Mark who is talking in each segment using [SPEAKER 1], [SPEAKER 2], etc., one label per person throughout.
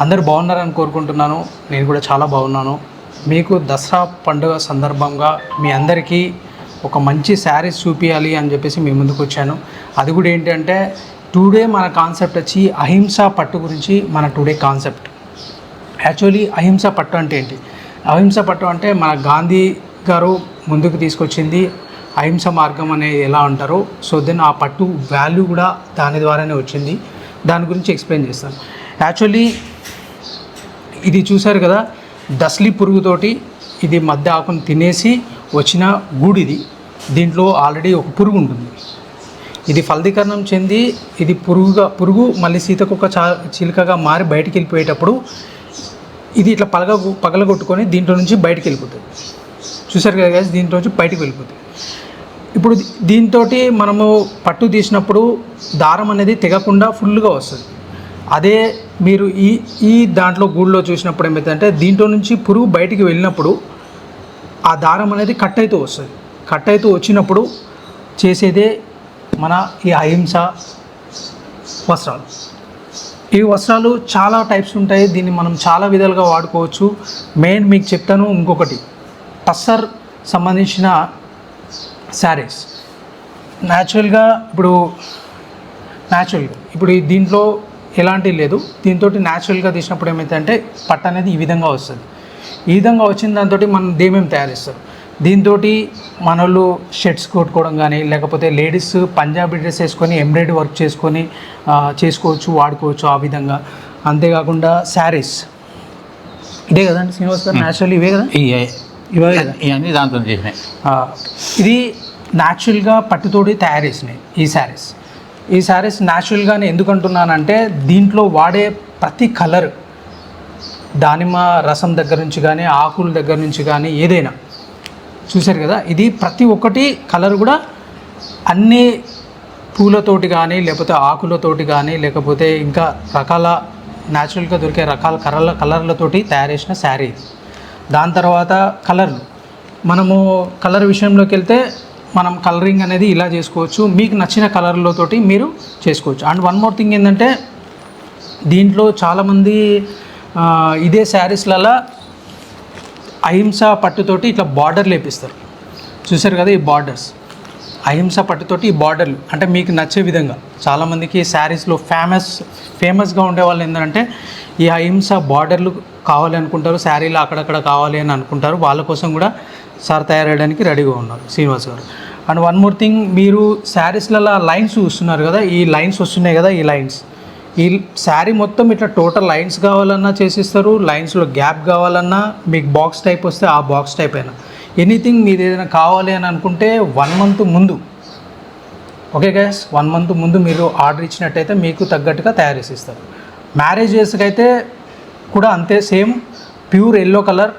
[SPEAKER 1] అందరు బాగున్నారని కోరుకుంటున్నాను. నేను కూడా చాలా బాగున్నాను. మీకు దసరా పండుగ సందర్భంగా మీ అందరికీ ఒక మంచి శారీస్ చూపించాలి అని చెప్పేసి మీ ముందుకు వచ్చాను. అది కూడా ఏంటంటే టుడే మన కాన్సెప్ట్ వచ్చి అహింస పట్టు గురించి మన టుడే కాన్సెప్ట్ యాక్చువల్లీ అహింస పట్టు అంటే ఏంటి? అహింస పట్టు అంటే మన గాంధీ గారు ముందుకు తీసుకొచ్చింది అహింస మార్గం అనేది ఎలా అంటారో సో దెన్ ఆ పట్టు వాల్యూ కూడా దాని ద్వారానే వచ్చింది. దాని గురించి ఎక్స్ప్లెయిన్ చేస్తాను. యాక్చువల్లీ ఇది చూశారు కదా దస్లీ పురుగుతోటి ఇది మధ్య ఆకును తినేసి వచ్చిన గూడిది. దీంట్లో ఆల్రెడీ ఒక పురుగు ఉంటుంది. ఇది ఫలదీకరణం చెంది ఇది పురుగుగా పురుగు మళ్ళీ సీతకొక చా చిలుకగా మారి బయటికి వెళ్ళిపోయేటప్పుడు ఇది ఇట్లా పలగ పగలగొట్టుకొని దీంట్లో నుంచి బయటికి వెళ్ళిపోతుంది. చూసారు కదా guys, దీంట్లో నుంచి బయటికి వెళ్ళిపోతుంది. ఇప్పుడు దీంతో మనము పట్టు తీసినప్పుడు దారం అనేది తెగకుండా ఫుల్గా వస్తుంది. అదే మీరు ఈ ఈ దాంట్లో గూడులో చూసినప్పుడు ఏమవుతుందంటే దీంట్లో నుంచి పురుగు బయటికి వెళ్ళినప్పుడు ఆ దారం అనేది కట్ అవుతూ వస్తుంది. కట్ అవుతూ వచ్చినప్పుడు చేసేదే మన ఈ అహింస వస్త్రాలు. ఈ వస్త్రాలు చాలా టైప్స్ ఉంటాయి. దీన్ని మనం చాలా విధాలుగా వాడుకోవచ్చు. మెయిన్ మీకు చెప్తాను ఇంకొకటి. టస్సర్ సంబంధించిన శారీస్. న్యాచురల్గా ఇప్పుడు న్యాచురల్గా ఇప్పుడు దీంట్లో ఎలాంటి లేదు. దీంతో న్యాచురల్గా తీసినప్పుడు ఏమైందంటే పట్ట అనేది ఈ విధంగా వస్తుంది. ఈ విధంగా వచ్చిన దాంతో మనం దేమేం తయారు చేస్తారు దీంతో మనోళ్ళు షర్ట్స్ కొట్టుకోవడం కానీ లేకపోతే లేడీస్ పంజాబీ డ్రెస్ వేసుకొని ఎంబ్రాయిడరీ వర్క్ చేసుకొని చేసుకోవచ్చు వాడుకోవచ్చు ఆ విధంగా. అంతేకాకుండా శారీస్. ఇదే కదండి శ్రీనివాస్ గారు? న్యాచురల్ ఇవే కదా?
[SPEAKER 2] ఇవి-
[SPEAKER 1] కదా?
[SPEAKER 2] ఇవన్నీ దాంతో చేసినాయి.
[SPEAKER 1] ఇది న్యాచురల్గా పట్టుతోటి తయారు చేసినాయి ఈ శారీస్. ఈ శారీస్ న్యాచురల్గానే ఎందుకు అంటున్నానంటే దీంట్లో వాడే ప్రతి కలర్ దానిమ్మ రసం దగ్గర నుంచి కానీ ఆకుల దగ్గర నుంచి కానీ ఏదైనా. చూశారు కదా? ఇది ప్రతి ఒక్కటి కలర్ కూడా అన్ని పూలతోటి కానీ లేకపోతే ఆకులతోటి కానీ లేకపోతే ఇంకా రకాల న్యాచురల్గా దొరికే రకాల కలర్ల కలర్లతోటి తయారు చేసిన శారీ దాని తర్వాత కలర్లు మనము కలర్ విషయంలోకి వెళ్తే మనం కలరింగ్ అనేది ఇలా చేసుకోవచ్చు. మీకు నచ్చిన కలర్లతోటి మీరు చేసుకోవచ్చు. అండ్ వన్ మోర్ థింగ్ ఏంటంటే దీంట్లో చాలామంది ఇదే శారీస్లలో అహింస పట్టుతోటి ఇట్లా బార్డర్లు లేపిస్తారు. చూసారు కదా ఈ బార్డర్స్ అహింస పట్టుతోటి ఈ బార్డర్లు అంటే మీకు నచ్చే విధంగా. చాలామందికి శారీస్లో ఫేమస్ ఫేమస్గా ఉండే వాళ్ళు ఏంటంటే ఈ అహింస బార్డర్లు కావాలి అనుకుంటారు శారీలు అక్కడక్కడ కావాలి అని అనుకుంటారు. వాళ్ళ కోసం కూడా సార్ తయారయ్యడానికి రెడీగా ఉన్నారు శ్రీనివాస్ గారు. అండ్ వన్ మోర్ థింగ్ మీరు శారీస్లలో లైన్స్ చూస్తున్నారు కదా ఈ లైన్స్ వస్తున్నాయి కదా ఈ లైన్స్. ఈ శారీ మొత్తం ఇట్లా టోటల్ లైన్స్ కావాలన్నా చేసిస్తారు లైన్స్లో గ్యాప్ కావాలన్నా మీకు బాక్స్ టైప్ వస్తే ఆ బాక్స్ టైప్ అయినా. ఎనీథింగ్ మీరు ఏదైనా కావాలి అని అనుకుంటే వన్ మంత్ ముందు ఓకే గ్యాస్? వన్ మంత్ ముందు మీరు ఆర్డర్ ఇచ్చినట్టయితే మీకు తగ్గట్టుగా తయారు చేసి ఇస్తారు మ్యారేజెస్కి అయితే కూడా అంతే same pure yellow colour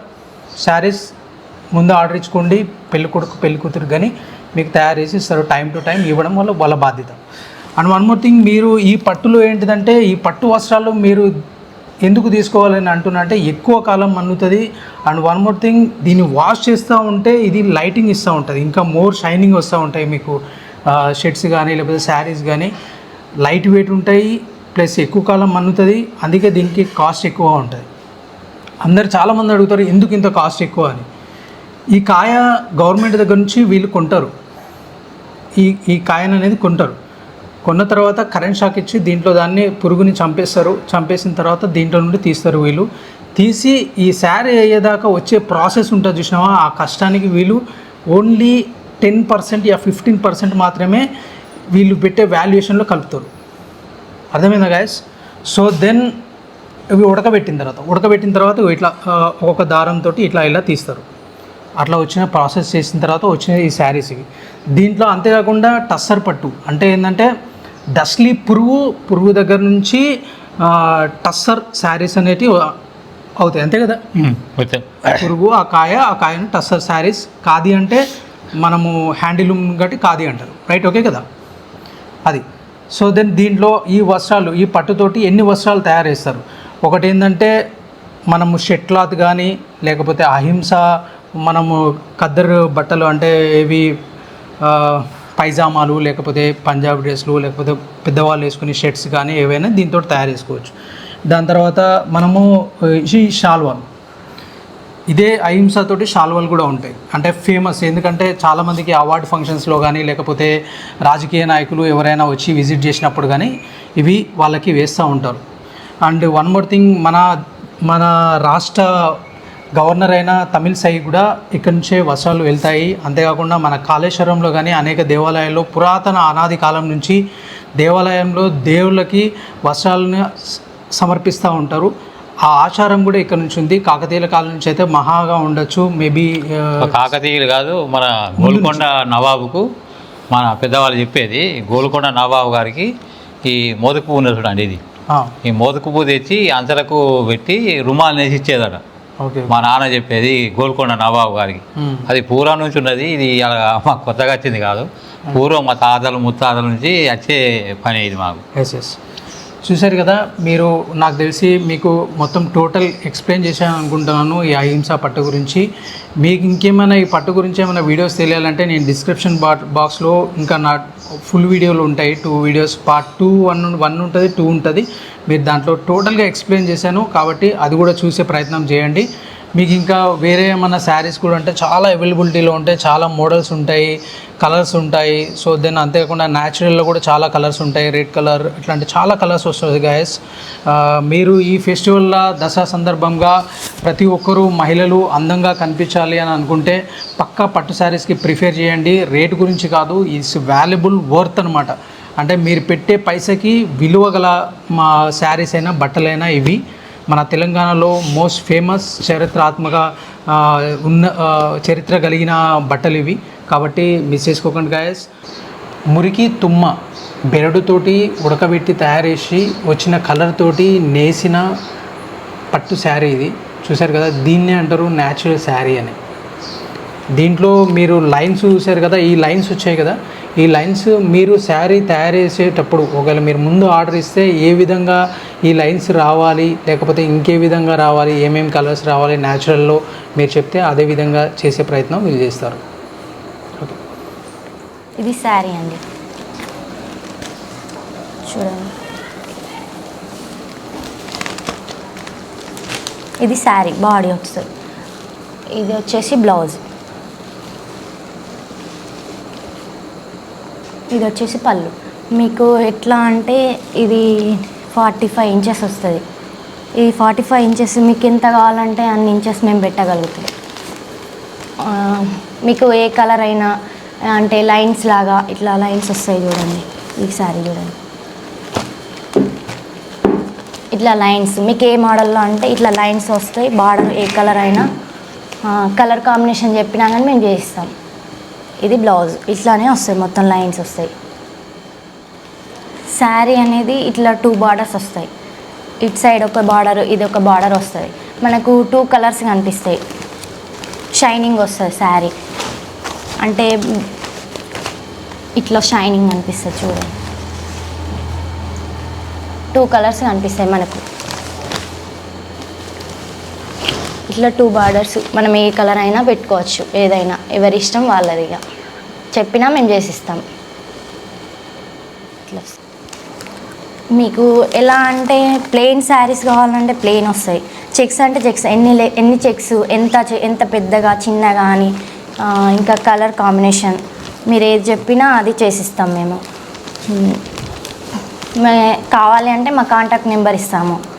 [SPEAKER 1] saris ముందు ఆర్డర్ ఇచ్చుకోండి పెళ్ళి కొడుకు పెళ్ళి కూతురు కానీ మీకు తయారు చేసి ఇస్తారు టైం టు టైం ఇవ్వడం వల్ల వాళ్ళ బాధ్యత. అండ్ వన్ మోర్ థింగ్ మీరు ఈ పట్టులో ఏంటిదంటే ఈ పట్టు వస్త్రాలు మీరు ఎందుకు తీసుకోవాలని అంటున్నా అంటే ఎక్కువ కాలం మన్నుతుంది. అండ్ వన్ మోర్ థింగ్ దీన్ని వాష్ చేస్తూ ఉంటే ఇది లైటింగ్ ఇస్తూ ఉంటుంది. ఇంకా మోర్ షైనింగ్ వస్తూ ఉంటాయి మీకు షర్ట్స్ కానీ లేకపోతే శారీస్ కానీ. లైట్ వెయిట్ ఉంటాయి ప్లస్ ఎక్కువ కాలం మన్నుతుంది. అందుకే దీనికి కాస్ట్ ఎక్కువ ఉంటుంది. అందరు చాలామంది అడుగుతారు ఎందుకు ఇంత కాస్ట్ ఎక్కువ? అని. ఈ కాయ గవర్నమెంట్ దగ్గర నుంచి వీళ్ళు కొంటారు. ఈ ఈ కాయను అనేది కొంటారు. కొన్న తర్వాత కరెంట్ షాక్ ఇచ్చి దీంట్లో దాన్ని పురుగుని చంపేస్తారు. చంపేసిన తర్వాత దీంట్లో నుండి తీస్తారు వీళ్ళు. తీసి ఈ శారీ అయ్యేదాకా వచ్చే ప్రాసెస్ ఉంటుంది చూసినావా? ఆ కష్టానికి వీళ్ళు ఓన్లీ టెన్ పర్సెంట్ యా ఫిఫ్టీన్ పర్సెంట్ మాత్రమే వీళ్ళు పెట్టే వాల్యుయేషన్లో కలుపుతారు. అర్థమైందా గాయస్ సో దెన్ ఇవి ఉడకబెట్టిన తర్వాత ఉడకబెట్టిన తర్వాత ఇట్లా ఒక్కొక్క దారంతో ఇట్లా ఇలా తీస్తారు. అట్లా వచ్చిన ప్రాసెస్ చేసిన తర్వాత వచ్చిన ఈ శారీస్ ఇవి. దీంట్లో అంతేకాకుండా టస్సర్ పట్టు. అంటే ఏంటంటే డస్లీ పురుగు పురుగు దగ్గర నుంచి టస్సర్ శారీస్ అనేటివి అవుతాయి. అంతే కదా? పురుగు ఆ కాయ ఆ కాయను టస్సర్ శారీస్. కాది అంటే మనము హ్యాండిలూమ్ గట్టి కాది అంటారు. రైట్? ఓకే కదా? అది. సో దెన్ దీంట్లో ఈ వస్త్రాలు ఈ పట్టుతోటి ఎన్ని వస్త్రాలు తయారు చేస్తారు? ఒకటి ఏంటంటే మనము షెట్ క్లాత్ కానీ లేకపోతే అహింస మనము ఖద్దరు బట్టలు అంటే ఏవి పైజామాలు లేకపోతే పంజాబ్ డ్రెస్లు లేకపోతే పెద్దవాళ్ళు వేసుకునే షర్ట్స్ కానీ ఏవైనా దీంతో తయారు చేసుకోవచ్చు. దాని తర్వాత మనము ఈ షాల్వాన్. ఇదే అహింసతోటి షాల్వాలు కూడా ఉంటాయి. అంటే ఫేమస్. ఎందుకంటే చాలామందికి అవార్డు ఫంక్షన్స్లో కానీ లేకపోతే రాజకీయ నాయకులు ఎవరైనా వచ్చి విజిట్ చేసినప్పుడు కానీ ఇవి వాళ్ళకి వేస్తూ ఉంటారు. అండ్ వన్ మోర్ థింగ్ మన మన రాష్ట్ర గవర్నర్ అయిన తమిళ సై కూడా ఇక్కడి నుంచే వస్త్రాలు వెళ్తాయి. అంతేకాకుండా మన కాళేశ్వరంలో కానీ అనేక దేవాలయాల్లో పురాతన అనాది కాలం నుంచి దేవాలయంలో దేవుళ్ళకి వస్త్రాలను సమర్పిస్తూ ఉంటారు. ఆ ఆచారం కూడా ఇక్కడ నుంచి ఉంది. కాకతీయుల కాలం నుంచి అయితే మహాగా ఉండొచ్చు. మేబీ
[SPEAKER 2] కాకతీయులు కాదు మన గోల్కొండ నవాబుకు మన పెద్దవాళ్ళు చెప్పేది గోల్కొండ నవాబు గారికి ఈ మోదకు పువ్వు ఉన్నది చూడండి ఇది. ఈ మోదకు పువ్వు తెచ్చి అంచలకు పెట్టి రుమాలు నేసి ఇచ్చేదట. మా నాన్న చెప్పేది గోల్కొండ నవాబు గారికి. అది పూర్వం నుంచి ఉన్నది ఇది మాకు కొత్తగా వచ్చింది కాదు. పూర్వం మా తాతలు ముత్తాతల నుంచి వచ్చే పని ఇది మాకు.
[SPEAKER 1] చూశారు కదా మీరు నాకు తెలిసి మీకు మొత్తం టోటల్ ఎక్స్ప్లెయిన్ చేశాను అనుకుంటున్నాను ఈ అహింస పట్టు గురించి. మీకు ఇంకేమైనా ఈ పట్టు గురించి ఏమైనా వీడియోస్ తెలియాలంటే నేను డిస్క్రిప్షన్ బా బాక్స్లో ఇంకా నా ఫుల్ వీడియోలు ఉంటాయి. Two videos part two one one ఉంటుంది టూ ఉంటుంది. మీరు దాంట్లో టోటల్గా ఎక్స్ప్లెయిన్ చేశాను కాబట్టి అది కూడా చూసే ప్రయత్నం చేయండి. మీకు ఇంకా వేరే ఏమైనా శారీస్ కూడా అంటే చాలా అవైలబిలిటీలో ఉంటాయి చాలా మోడల్స్ ఉంటాయి కలర్స్ ఉంటాయి. సో దెన్ అంతేకాకుండా న్యాచురల్లో కూడా చాలా కలర్స్ ఉంటాయి రెడ్ కలర్ ఇట్లాంటి చాలా కలర్స్ వస్తుంది గాయస్ మీరు ఈ ఫెస్టివల్లో దసరా సందర్భంగా ప్రతి ఒక్కరూ మహిళలు అందంగా కనిపించాలి అని అనుకుంటే పక్కా పట్టు శారీస్కి ప్రిఫేర్ చేయండి. రేట్ గురించి కాదు ఇట్స్ వాల్యుబుల్ వర్త్ అనమాట అంటే మీరు పెట్టే పైసకి విలువ గల మా శారీస్ అయినా బట్టలైనా ఇవి మన తెలంగాణలో మోస్ట్ ఫేమస్ చరిత్రాత్మక ఉన్న చరిత్ర కలిగిన బట్టలు ఇవి. కాబట్టి మిస్ చేసుకోకండి గాయస్ మురికి తుమ్మ బెరడుతోటి ఉడకబెట్టి తయారు చేసి వచ్చిన కలర్ తోటి నేసిన పట్టు శారీ ఇది. చూశారు కదా దీన్నే అంటారు న్యాచురల్ శారీ అని. దీంట్లో మీరు లైన్స్ చూశారు కదా ఈ లైన్స్ వచ్చాయి కదా ఈ లైన్స్ మీరు శారీ తయారు చేసేటప్పుడు ఒకవేళ మీరు ముందు ఆర్డర్ ఇస్తే ఏ విధంగా ఈ లైన్స్ రావాలి లేకపోతే ఇంకే విధంగా రావాలి ఏమేమి కలర్స్ రావాలి న్యాచురల్లో మీరు చెప్తే అదే విధంగా చేసే ప్రయత్నం మీరు చేస్తారు. ఓకే.
[SPEAKER 3] ఇది శారీ అండి. చూడండి. ఇది శారీ బాడీ వస్తుంది. ఇది వచ్చేసి బ్లౌజ్. ఇది వచ్చేసి పళ్ళు. మీకు ఎట్లా అంటే ఇది ఫార్టీ ఫైవ్ ఇంచెస్ వస్తుంది. ఈ ఫార్టీ ఫైవ్ ఇంచెస్ మీకు ఎంత కావాలంటే అన్ని ఇంచెస్ మేము పెట్టగలుగుతాం. మీకు ఏ కలర్ అయినా అంటే లైన్స్ లాగా ఇట్లా లైన్స్ వస్తాయి చూడండి. ఈ సారీ చూడండి. ఇట్లా లైన్స్ మీకు ఏ మోడల్లో అంటే ఇట్లా లైన్స్ వస్తాయి బార్డర్ ఏ కలర్ అయినా. కలర్ కాంబినేషన్ చెప్పినా కానీ మేము చేయిస్తాం ఇది బ్లౌజ్. ఇట్లానే వస్తాయి మొత్తం లైన్స్ వస్తాయి. శారీ అనేది ఇట్లా టూ బార్డర్స్ వస్తాయి. ఇట్ సైడ్ ఒక బార్డర్ ఇది ఒక బార్డర్ వస్తుంది మనకు టూ కలర్స్ కనిపిస్తాయి. షైనింగ్ వస్తుంది శారీ. అంటే ఇట్లా షైనింగ్ అనిపిస్తుంది చూడండి టూ కలర్స్ కనిపిస్తాయి మనకు. ఇట్లా టూ బార్డర్స్ మనం ఏ కలర్ అయినా పెట్టుకోవచ్చు. ఏదైనా ఎవరి ఇష్టం వాళ్ళది ఇక. చెప్పినా మేము చేసిస్తాం. ఇట్లా. మీకు ఎలా అంటే ప్లెయిన్ శారీస్ కావాలంటే ప్లెయిన్ వస్తాయి. చెక్స్ అంటే చెక్స్ ఎన్ని లే- ఎన్ని చెక్స్ ఎంత చె- ఎంత పెద్దగా చిన్నగా అని ఇంకా కలర్ కాంబినేషన్ మీరు ఏది చెప్పినా అది చేసిస్తాం మేము. మే కావాలి అంటే మా కాంటాక్ట్ నెంబర్ ఇస్తాము.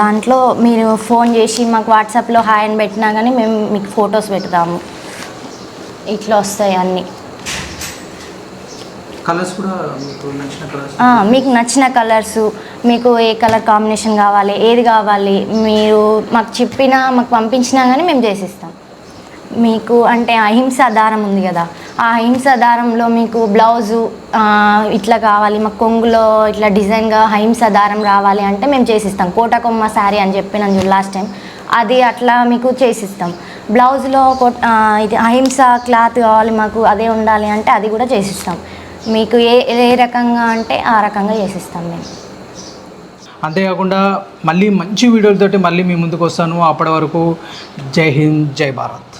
[SPEAKER 3] దాంట్లో మీరు ఫోన్ చేసి మాకు వాట్సాప్లో హాయ్ అని పెట్టినా కానీ మేము మీకు ఫొటోస్ పెడతాము. ఇట్లా వస్తాయి అన్నీ.
[SPEAKER 1] కలర్స్ కూడా మీకు నచ్చిన కలర్స్?
[SPEAKER 3] మీకు నచ్చిన కలర్స్ మీకు ఏ కలర్ కాంబినేషన్ కావాలి ఏది కావాలి మీరు మాకు చెప్పినా మాకు పంపించినా కానీ మేము చేసిస్తాం. మీకు అంటే అహింస దారం ఉంది కదా. ఆ అహింస దారంలో మీకు బ్లౌజు ఇట్లా కావాలి మాకు కొంగులో ఇట్లా డిజైన్గా అహింస దారం రావాలి అంటే మేము చేసిస్తాం. కోటకొమ్మ శారీ అని చెప్పినాను లాస్ట్ టైం అది అట్లా మీకు చేసిస్తాం. బ్లౌజ్లో ఇది అహింస క్లాత్ కావాలి మాకు అదే ఉండాలి అంటే అది కూడా చేసిస్తాం. మీకు ఏ ఏ రకంగా అంటే ఆ రకంగా చేసిస్తాం మేము.
[SPEAKER 1] అంతేకాకుండా మళ్ళీ మంచి వీడియోలతోటి మళ్ళీ మీ ముందుకు వస్తాను. అప్పటి వరకు జై హింద్ జై భారత్.